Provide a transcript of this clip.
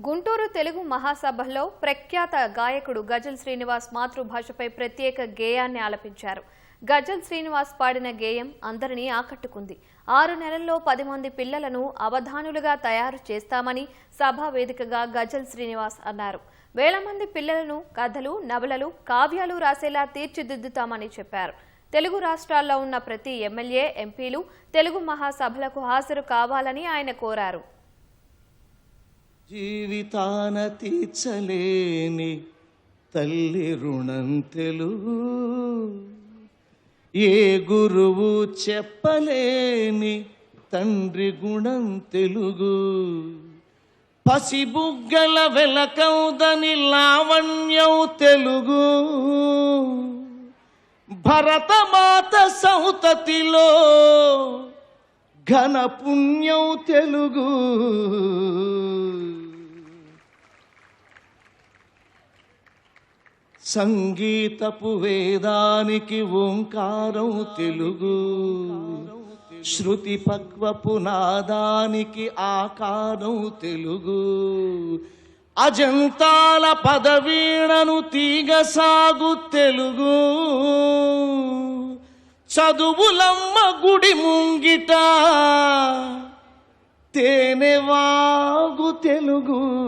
గుంటూరు తెలుగు మహాసభలో ప్రఖ్యాత గాయకుడు గజల్ శ్రీనివాస్ మాతృభాషపై ప్రత్యేక గేయాన్ని ఆలపించారు. గజల్ శ్రీనివాస్ పాడిన గేయం అందరినీ ఆకట్టుకుంది. ఆరు నెలల్లో పది మంది పిల్లలను అవధానులుగా తయారు చేస్తామని సభా వేదికగా గజల్ శ్రీనివాస్ అన్నారు. వేల మంది పిల్లలను కథలు నవలలు కావ్యాలు రాసేలా తీర్చిదిద్దుతామని చెప్పారు. తెలుగు రాష్ట్రాల్లో ఉన్న ప్రతి ఎమ్మెల్యే ఎంపీలు తెలుగు మహాసభలకు హాజరు కావాలని ఆయన కోరారు. జీవితాన తీర్చలేని తల్లి రుణం తెలుగు. ఏ గురువు చెప్పలేని తండ్రి గుణం తెలుగు. పసిబుగ్గల వెలకౌదని లావణ్యం తెలుగు. భరతమాత సౌతతిలో ఘన పుణ్యం తెలుగు. సంగీతపు వేదానికి ఓంకారం తెలుగు. శృతి పక్వపు నాదానికి ఆకారం తెలుగు. అజంతాల పదవీణను తీగ సాగు తెలుగు. చదువులమ్మ గుడి ముంగిట తేనెవాగు తెలుగు.